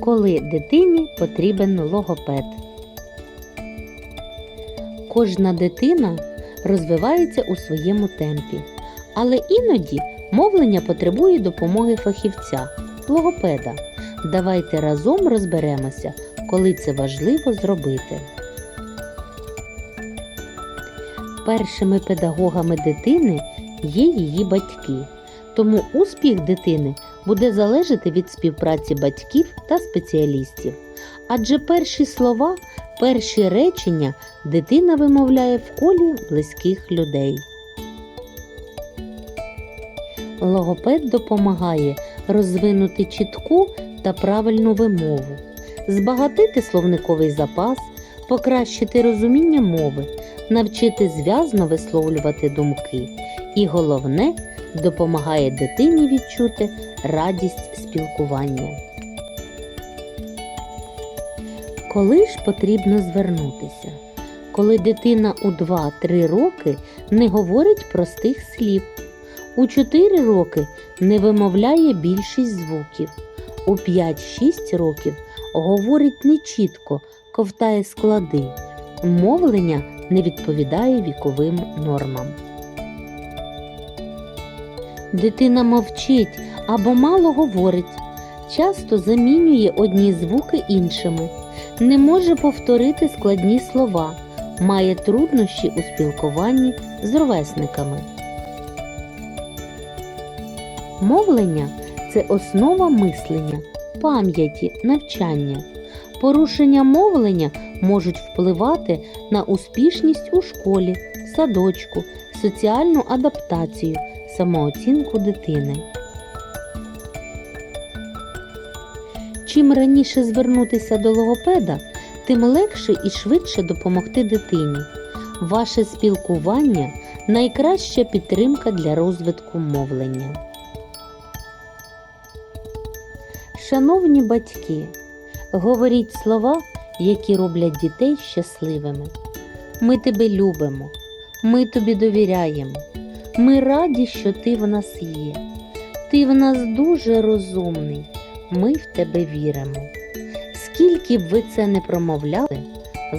коли дитині потрібен логопед. Кожна дитина розвивається у своєму темпі, але іноді мовлення потребує допомоги фахівця, логопеда. Давайте разом розберемося, коли це важливо зробити. Першими педагогами дитини є її батьки, тому успіх дитини буде залежати від співпраці батьків та спеціалістів. Адже перші слова, перші речення дитина вимовляє в колі близьких людей. Логопед допомагає розвинути чітку та правильну вимову, збагатити словниковий запас, покращити розуміння мови, навчити зв'язно висловлювати думки і головне допомагає дитині відчути радість спілкування. Коли ж потрібно звернутися? Коли дитина у 2-3 роки не говорить простих слів, у 4 роки не вимовляє більшість звуків, у 5-6 років говорить нечітко, ковтає склади, мовлення не відповідає віковим нормам. Дитина мовчить або мало говорить, часто замінює одні звуки іншими, не може повторити складні слова, має труднощі у спілкуванні з ровесниками. Мовлення це основа мислення, пам'яті, навчання. Порушення мовлення можуть впливати на успішність у школі, садочку, соціальну адаптацію, самооцінку дитини. Чим раніше звернутися до логопеда, тим легше і швидше допомогти дитині. Ваше спілкування найкраща підтримка для розвитку мовлення. Шановні батьки, говоріть слова, які роблять дітей щасливими. Ми тебе любимо, ми тобі довіряємо. Ми раді, що ти в нас є. Ти в нас дуже розумний. Ми в тебе віримо. Скільки б ви це не промовляли,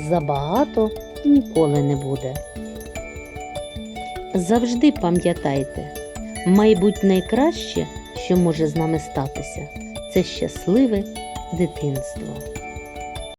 забагато ніколи не буде. Завжди пам'ятайте, майбуть найкраще, що може з нами статися, це щасливе дитинство.